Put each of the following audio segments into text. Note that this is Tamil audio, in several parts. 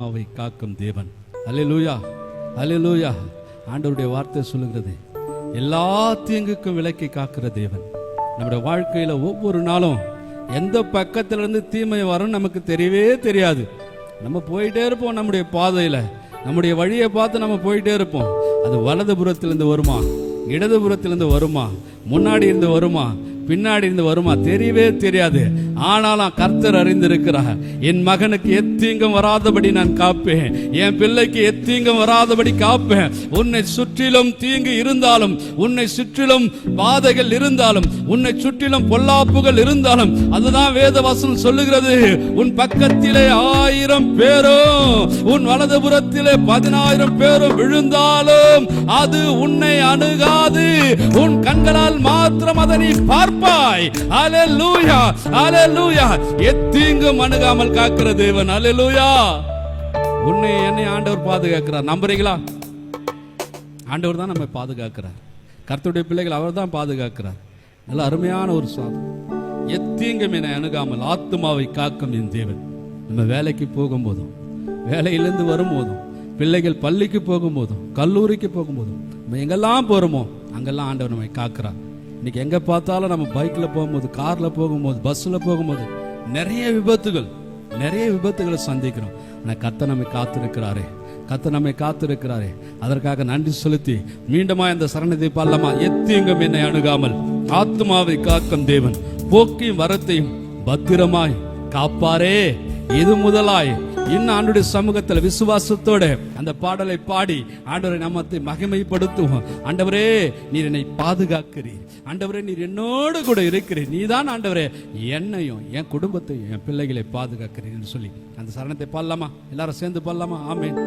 ஆத்மாவை காக்கும் தேவன். அல்லேலூயா அல்லேலூயா. ஆண்டவருடைய வார்த்தை சொல்லுகிறது எல்லா தீங்குக்கும் விலக்கி காக்கிற தேவன். நம்முடைய வாழ்க்கையில ஒவ்வொரு நாளும் எந்த பக்கத்திலிருந்து தீமை வரும் நமக்கு தெரியவே தெரியாது. நம்ம போயிட்டே இருப்போம் நம்முடைய பாதையில. நம்முடைய வழியை பார்த்து நம்ம போயிட்டே இருப்போம். அது வலது புறத்திலிருந்து வருமா? இடதுபுறத்திலிருந்து வருமா? முன்னாடி இருந்து வருமா? பின்னாடி இருந்து வருமா? தெரியவே தெரியாது. ஆனாலும் கர்த்தர் அறிந்திருக்கிறார். என் மகனுக்கு எத்தீங்கம் வராதபடி நான் காப்பேன். என் பிள்ளைக்கு எத்தீங்கம் வராதபடி காப்பேன். உன்னை சுற்றிலும் தீங்கு இருந்தாலும் உன்னை சுற்றிலும் பாதைகள் இருந்தாலும் உன்னை சுற்றிலும் பொல்லாப்புகள் இருந்தாலும் அதுதான் வேத வசனம் சொல்லுகிறது. உன் பக்கத்திலே ஆயிரம் பேரும் உன் வலதுபுறத்திலே பதினாயிரம் பேரும் விழுந்தாலும் அது உன்னை அணுகாது. உன் கண்களால் மாத்திரம் அதை நீ பார்ப்பாய் அலலூயா அலலூயா எத்தீங்கும் அணுகாமல் காக்கிற தேவன். அலலூயா உன்னை என்னை ஆண்டவர் பாதுகாக்கிறார். நம்புறீங்களா? ஆண்டவர் தான் நம்மை பாதுகாக்கிறார். கர்த்தருடைய பிள்ளைகள் அவர் தான் பாதுகாக்கிறார். நல்ல அருமையான ஒரு சாதம் எத்தீங்கும் என்னை அணுகாமல் ஆத்துமாவை காக்கும் என் தேவன். நம்ம வேலைக்கு போகும்போதும் வேலையிலிருந்து வரும்போதும் பிள்ளைகள் பள்ளிக்கு போகும்போதும் கல்லூரிக்கு போகும்போதும் நம்ம எங்கெல்லாம் போகிறோமோ அங்கெல்லாம் ஆண்டவர் நம்மை காக்கிறார். இன்னைக்கு எங்கே பார்த்தாலும் நம்ம பைக்கில் போகும்போது காரில் போகும்போது பஸ்ஸில் போகும்போது நிறைய விபத்துகள் நிறைய விபத்துகளை சந்திக்கிறோம். ஆனால் கத்த நம்மை காத்திருக்கிறாரே. கத்த நம்மை காத்திருக்கிறாரே. அதற்காக நன்றி செலுத்தி மீண்டுமா இந்த சரணத்தை பல்லமா எத்தீங்கும் என்னை அணுகாமல் ஆத்மாவை காக்கும் தேவன். போக்கையும் வரத்தையும் பத்திரமாய் காப்பாரே. இது முதலாய் இன்னும் ஆண்டுடைய சமூகத்தில் விசுவாசத்தோட அந்த பாடலை பாடி ஆண்டவரை நாமத்தை மகிமைப்படுத்துவோம். ஆண்டவரே நீர் என்னை பாதுகாக்கிறீர். ஆண்டவரே நீர் என்னோடு கூட இருக்கிறீர். நீதான் ஆண்டவரே என்னையும் என் குடும்பத்தையும் என் பிள்ளைகளை பாதுகாக்கிறீர் சொல்லி அந்த சரணத்தை பாடலாமா? எல்லாரும் சேர்ந்து பாடலாமா? ஆமேன்.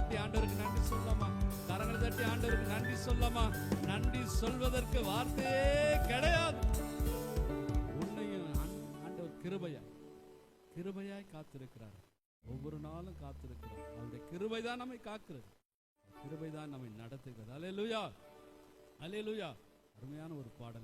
தட்டி ஆண்டவருக்கு நன்றி சொல்லமா கரங்களை தட்டி ஆண்டவருக்கு நன்றி சொல்லமா நன்றி சொல்வதற்கு வார்த்தையே கிடையாது. உன்னையும் ஆண்டவர் கிருபையா கிருபையாய் காத்திருக்கிறார். ஒவ்வொரு நாளும் காத்திருக்கிறார். அவருடைய கிருபை தான் நம்மை காக்கிறது. கிருபை தான் நம்மை நடத்துகிறது. அலே லூயா அலே லூயா அருமையான ஒரு பாடல்.